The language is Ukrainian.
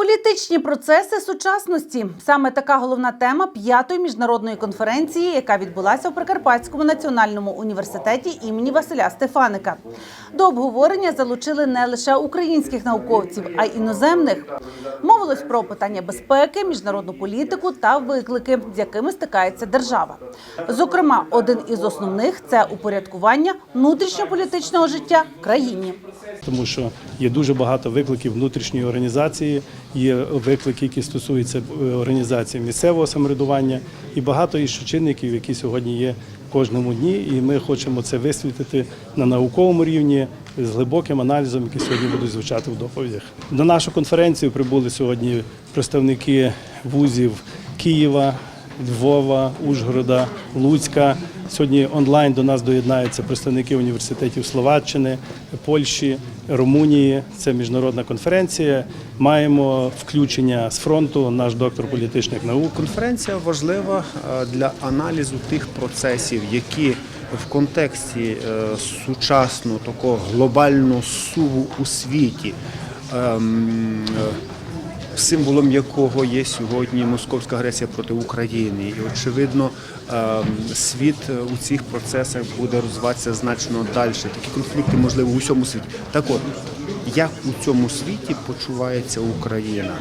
Політичні процеси сучасності саме така головна тема п'ятої міжнародної конференції, яка відбулася в Прикарпатському національному університеті імені Василя Стефаника. До обговорення залучили не лише українських науковців, а й іноземних. Мовилось про питання безпеки, міжнародну політику та виклики, з якими стикається держава. Зокрема, один із основних це упорядкування внутрішньополітичного життя в країні. тому що є дуже багато викликів внутрішньої організації, є виклики, які стосуються е, організації місцевого самоврядування, і багато інших чинників, які сьогодні є в кожному дні. І ми хочемо це висвітити на науковому рівні з глибоким аналізом, який сьогодні будуть звучати в доповідях. На нашу конференцію прибули сьогодні представники вузів Києва. Львова, Ужгорода, Луцька. Сьогодні онлайн до нас доєднаються представники університетів Словаччини, Польщі, Румунії. Це міжнародна конференція. Маємо включення з фронту, наш доктор політичних наук. Конференція важлива е, для аналізу тих процесів, які в контексті е, сучасного такого глобального суву у світі. Е, Символом якого є сьогодні московська агресія проти України, і очевидно, ем, світ у цих процесах буде розвиватися значно далі. Такі конфлікти можливо у всьому світі. Так от, як у цьому світі почувається Україна?